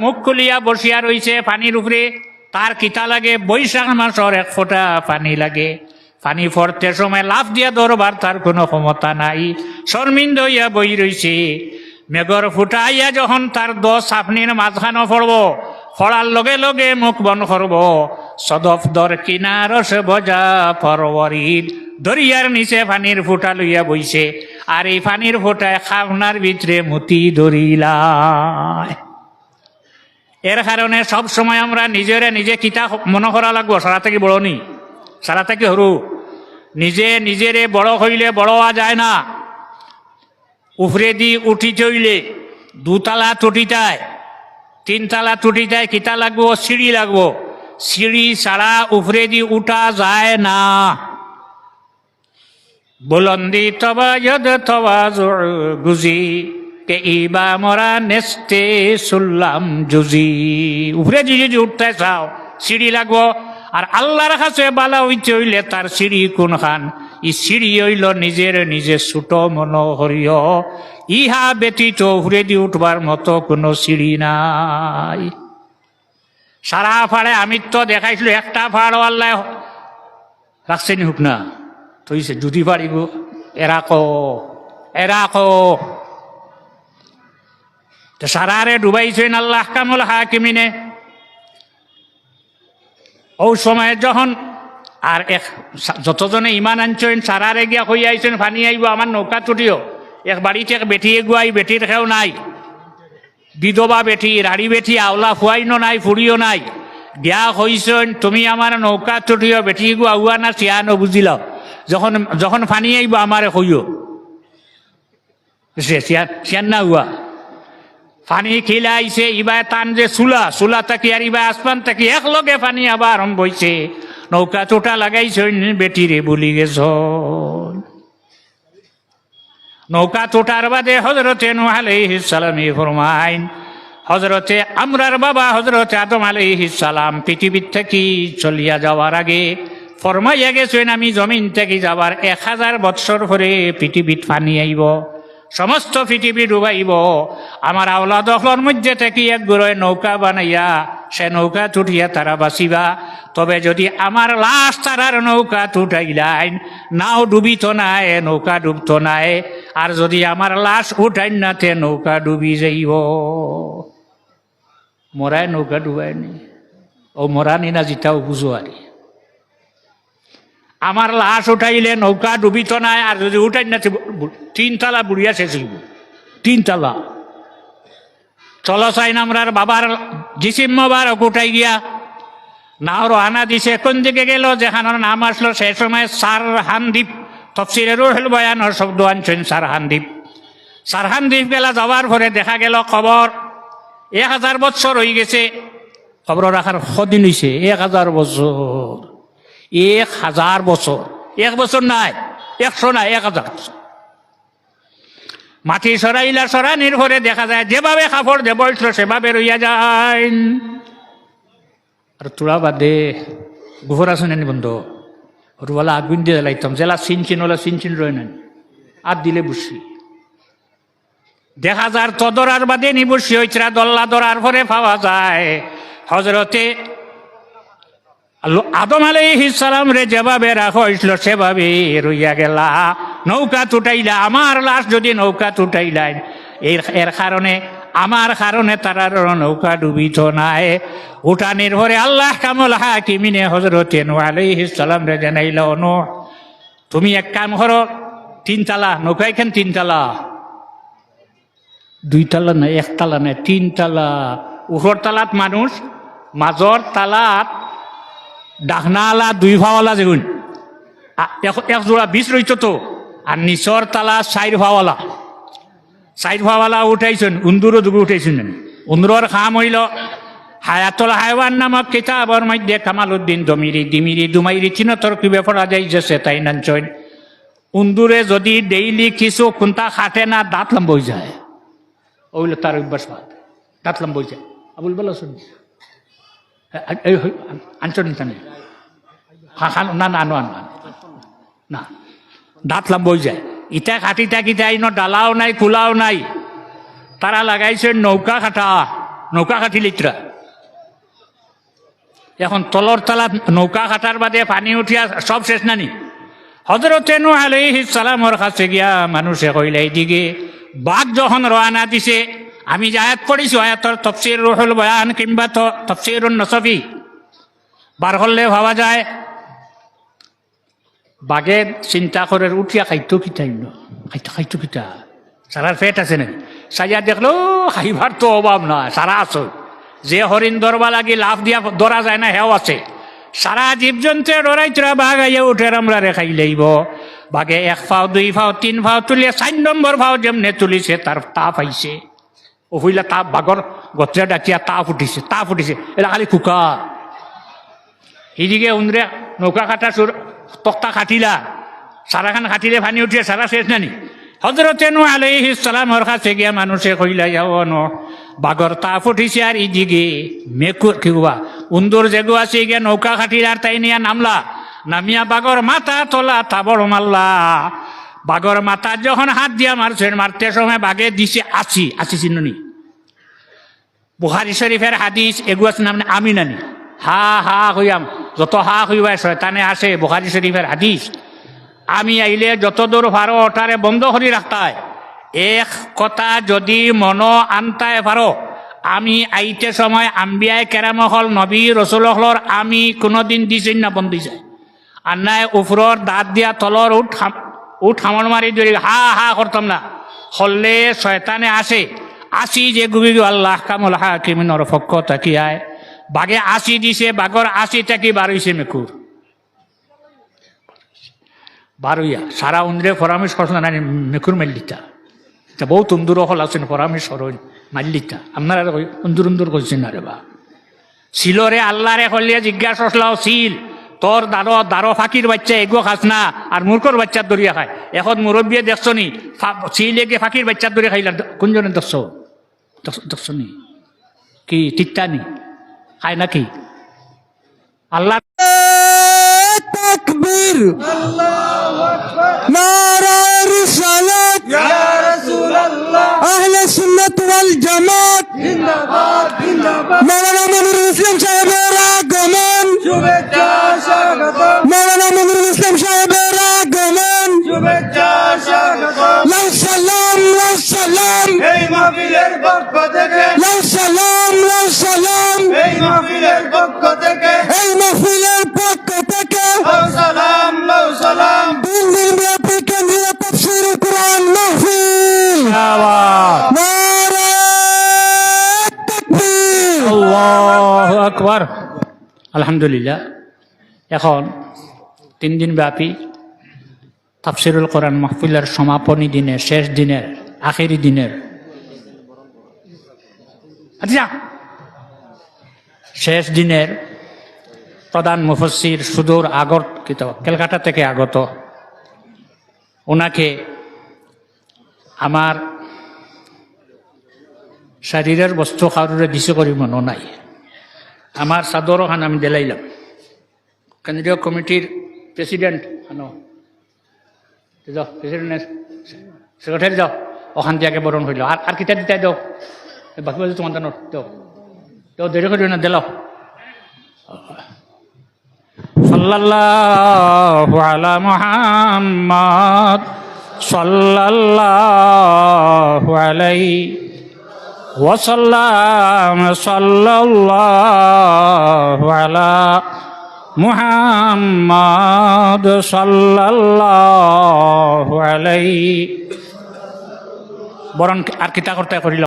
মুখ খুলিয়া বসিয়া রইছে পানির উপরে তার কিতা লাগে, বৈশাখ মাসর এক ফোঁটা পানি লাগে। পানি ফরতে সময় লাভ দিয়া দরবার তার কোনো ক্ষমতা নাই। শর্মিন্দ হইয়া বই রইছে মেঘর ফুটা আইয়া যখন তার দশ আপনির মাঝখানো পড়ব ফড়ার লগে লগে মুখ বন করব সদফ দর কিনার সে বজা পরবরিত দরিয়ার নিচে পানির ফুটা লইয়া বইছে আর এই পানির ফুটায় খাবনার ভিতরে মুতি ধরিলায় এর কারণে সব সময় আমরা নিজেরে নিজে কিতা মনে করা লাগবো, সারা থেকে বড় নি সারা থেকে সরু নিজে নিজেরে বড় হইলে বড় হওয়া যায় না। উফরে দি উঠি চইলে দুতলা টুটিটায় তিনতলা টুটিটায় কিতা লাগবো, সিঁড়ি লাগবো। সিঁড়ি ছাড়া উফরে দি উঠা যায় না। বুলন্দি তবা যদ তবা গুজি কে ইবা মরা নেস্তে সুল্লাম জুজি। উপরে যদি উঠতে চাও, সিঁড়ি লাগবো। আর আল্লাহর কাছে বালা হইতে হইলে তার সিঁড়ি কোন খান ই সিঁড়ি হইল নিজের, নিজে ছোট মন হরিয় ইহা ব্যতীত উপরে দিয়ে উঠবার মতো কোনো সিঁড়ি নাই। সারা ফাড়ে আমি তো দেখাইছিল, একটা ফাড় আল্লাহ রাখছেনি হোক না তৈছে যদি পারিব এরা কো এরা কো। সারারে ডুবাইছেন আল্লাহ কামুল হাকিমিনে। ও সময়ে যখন আর এক যতজনে ইমান আনছেন, সারারে গিয়া কই আইছেন, ফানি আইব, আমার নৌকা টুটিও এক বাড়িতে এক বেটি এগুয়াই, বেটির খেও নাই। বিধবা বেটি, রাড়ি বেটি, আওলা ফুয়াইনো নাই ফুরিও নাই। গিয়া কইছেন, তুমি আমার নৌকা টুটিও বেটি গু আউয়া না চিয়ানো বুঝিল যখন যখন ফানি আইব, আমারে কইও। সে চিয়ান না হুয়া পানি খিলাইছে ইবা টান যে চুলা চুলা তাকি আর ইবা আসমান তাকি একলগে পানি আবার আরম্ভ হইছে নৌকা চোটা লাগাইছে বেটিরে বলি গেছ নৌকা চোটার বাদে হজরতে সালামি ফরমাইন হজরতে আমরার বাবা হজরতে আদম সালাম পৃথিবীর থেকে চলিয়া যাওয়ার আগে ফরমাইয়া গেছেন, আমি জমিন থেকে যাবার এক হাজার বৎসর পরে পৃথিবীত পানি আইব। সমস্ত পৃথিবী ডুবাইব। আমার আওলা দখলর মধ্যে থেকে এক গুড়য় নৌকা বানাইয়া, সে নৌকা তুটিয়া তারা বাঁচিবা। তবে যদি আমার লাশ তারার নৌকা তুটাইলাইন, নাও ডুবিত নাই, নৌকা ডুবত নাই। আর যদি আমার লাশ উঠাইন না, তে নৌকা ডুবি যাইব। মরায় নৌকা ডুবায়নি ও মরানি না জিতাও বুঝো আরি আমার লাশ উঠাইলে নৌকা ডুবিত নাই, আর যদি উঠাই না তিনতলা বুড়িয়া শেষ হইব তিনতলা। চলো চাই নামরার বাবার জিসিম্মবার উঠাই গিয়া, নাও রহানা দিছে, কোন দিকে গেল যেখানোর নাম আসলো, সে সময় সারহান দ্বীপ তফসিলেরও হল বয়ানোর শব্দ আনছেন সারহান দ্বীপ সারহান দ্বীপ গেলা যাওয়ার পরে দেখা গেল খবর এক হাজার বছর হয়ে গেছে। খবর রাখার সদিন হয়েছে এক হাজার বছর এক হাজার বছর। এক বছর নাই, একশো নাই, এক হাজার বছর। মাটি সরাইলা সরানির ঘরে দেখা যায়, যেভাবে কাপড় যে বলছিল সেভাবে রইয়া যায়। আর তোরা বাদে, গোবর আছে নানি বন্ধু? ওরওয়ালা আগুন দিয়ে লাইতাম জেলা চিন চিন ওলা চিন চিন রয়ে নেন আর দিলে বুঝছি দেখা যার তদরার বাদে নি বসি হয়েছে দল্লা দরার পরে পাওয়া যায়। হজরতে আদম সালাম রে যেভাবে রাখা হয়েছিল সেভাবে রইয়া গেলা। নৌকা তুটাইলা, আমার লাশ যদি নৌকা তুটাইলাই, এর এর কারণে, আমার কারণে তারার নৌকা ডুবিত নাই। উঠা ভরে আল্লাহ কামল হাকিমিনে হজরতে সালাম রে জানাইল অনু তুমি এক কাম করো তিনতলা নৌকা এখান তিনতলা দুইতলা নাই একতলা নাই তিনতলা উপর তালাত মানুষ, মাজর তালাত ডাকনালা দুই ভাওয়ালা যেগুন। এক জোড়া বিষ রইত তো, আর নিচর তালা চাইর ভাওয়ালা। চাইর ভাওয়ালা উঠাইছেন উন্দুরও দুগু উঠাইছেন উন্দুরর খাম হইল, হায়াতল হায়ওয়ান নামক কিতাবর মধ্যে কামাল উদ্দিন দমিরি দিমিরি দুমাইরি চিনতর কি ব্যাপার যাই যেছে তাই নাঞ্চইন উন্দুরে যদি ডেইলি কিছু কোনটা খাটে না, দাঁত লম্বই যায়। ওইল তার অভ্যাস দাঁত লম্বই যায়। আবুল বলো শুন আনছো নিতানে খান না না আনো আনো না দাঁত লাম্বই যায় ইটা খাটি থাকি ন ডালাও নাই খোলাও নাই তারা লাগাইছে নৌকা খাটা নৌকা কাটি লিত্রা এখন তলর তলা নৌকা কাটার বাদে পানি উঠিয়া সব শেষ নানি হজরতে নু আলাইহিস সালামর কাছে গিয়া মানুষে কইলে এইদিকে বাঘ যখন রওনা দিছে আমি যে আয়াত পড়িছি আয়াতর তফসির রুহুল বয়ান কিংবা তো তফসিরুন নসফি বার হলে ভাবা যায় বাঘে চিন্তা করে উঠিয়া খাইতো কিতাই ন খাইতো খাইতো কিতা? সারার পেট আছে নাকি? সাইয়া দেখল খাইবার তো অভাব নয় সারা আছো। যে হরিণ ধরবা লাগি লাভ দিয়া ধরা যায় না হেও আছে। সারা জীবজন্তুে ডরাইতরা বাঘ আইয়া উঠে আমরা রেখাই লইব। বাঘে এক ফাও, দুই ফাও, তিন ফাও তুলিয়া চার নম্বর ফাও যেমনে তুলিছে তার তাপ আইছে ও হইলা তাপ বাঘর গত্রে ডাকিয়া তাপ উঠিছে তাপ উঠিছে এটা খালি কুকা এদিকে উন্দ্রে নৌকা কাটা সুর তক্তা কাটিলা সারাখান কাটিলে ফানি উঠিয়ে সারা শেষ নানি। হজরতে নু আলাইহি সালামর কাছে গিয়া মানুষে কইলা যাও ন বাগর তাপ উঠিছে আর ইদিকে মেকুর কি উন্দর যেগু আছে গিয়া নৌকা কাটিলা আর তাই নিয়া নামলা। নামিয়া বাগর মাথা তোলা তাবড় মারলা বাগর মাথা যখন হাত দিয়া মারছেন, মারতে সময় বাগে দিছে আছি আছি চিহ্নি বুহারি শরীফের হাদিস এগুয়াস নাম আমি নানি। হা হা, হইয়াম, যত হা হইবাই শয়তানে আসে বুহারি শরীফের হাদিস। আমি আইলে যত দূর ভারো ওটারে বন্ধ করে রাখতায় এক কথা যদি মন আনতায় পারো, আমি আইতে সময় আম্বিয়ায় কেরাম হল, নবী রসুল হলর আমি কোনোদিন দিছি না বন্ধ যায়। আর নাই উফরর দাঁত দিয়া তলর উঠ উঠ হামর মারি ধরি হা হা, করতাম না। হললে শয়তানে আসে। আসি যে গুবি আল্লাহ কামুল হাকিমিনর পক্ষ তাকিয়ায়। বাঘে আসি দিছে বাঘর আসি তাকি বারইছে মেকুর। বারইয়া, সারা উন্দ্রে পরামর্শ করছেন না মেকুর মাল্লিতা তা বহু তুন্দুর হল আছেন পরামর্শ সরল মাল্লিতা আপনারা উন্দুর উন্দুর করছেন না রে বা। শিলরে আল্লাহরে হলিয়া জিজ্ঞাসা শিল তোর দারো দারো ফাঁকির বাচ্চা এগো খাস না। আর মূর্খর বাচ্চার দরিয়া খায়। এখন মুরব্বিয়ে দেখছ নি সিলে গিয়ে ফাঁকির বাচ্চার দরিয়া খাইলা কোনজনে দেখছ? দেখছ নি? কি ঠিকটা নি? খায় নাকি? আল্লাহ জমাত। মাহফিলের পক্ষ থেকে। সালাম সালাম। এই পক্ষ থেকে। এই পক্ষ থেকে। সালাম সালাম। ব্যাপী কেন্দ্রীয় আকবার। আলহামদুলিল্লাহ। এখন তিন দিন ব্যাপী তাফসিরুল কোরআন মাহফিলার সমাপনী দিনের শেষ দিনের আখেরি দিনের আচ্ছা। শেষ দিনের প্রধান মুফসির সুদূর আগত ক্যালকাটা থেকে আগত। ওনাকে আমার শারীরের বস্তু কারোরে দিছে করি মনো নাই। আমার চাদর খান আমি দিলাইলাম। কেন্দ্রীয় কমিটির প্রেসিডেন্ট হানো প্রেসিডেন্ট সেক্রেটারি যাও। ওখান দিয়াকে বরণ হইল। আর আর কিতা দিতাই দাও? বাকি বলছে তোমার দানো দাও দাও দেরি করি না দিলাও সাল্লাল্লাহু আলা মুহাম্মদ সাল্লাল্লাহু আলাইহি وسلم صلى الله على محمد صلى الله عليه বরং আর কিতা করতে করিল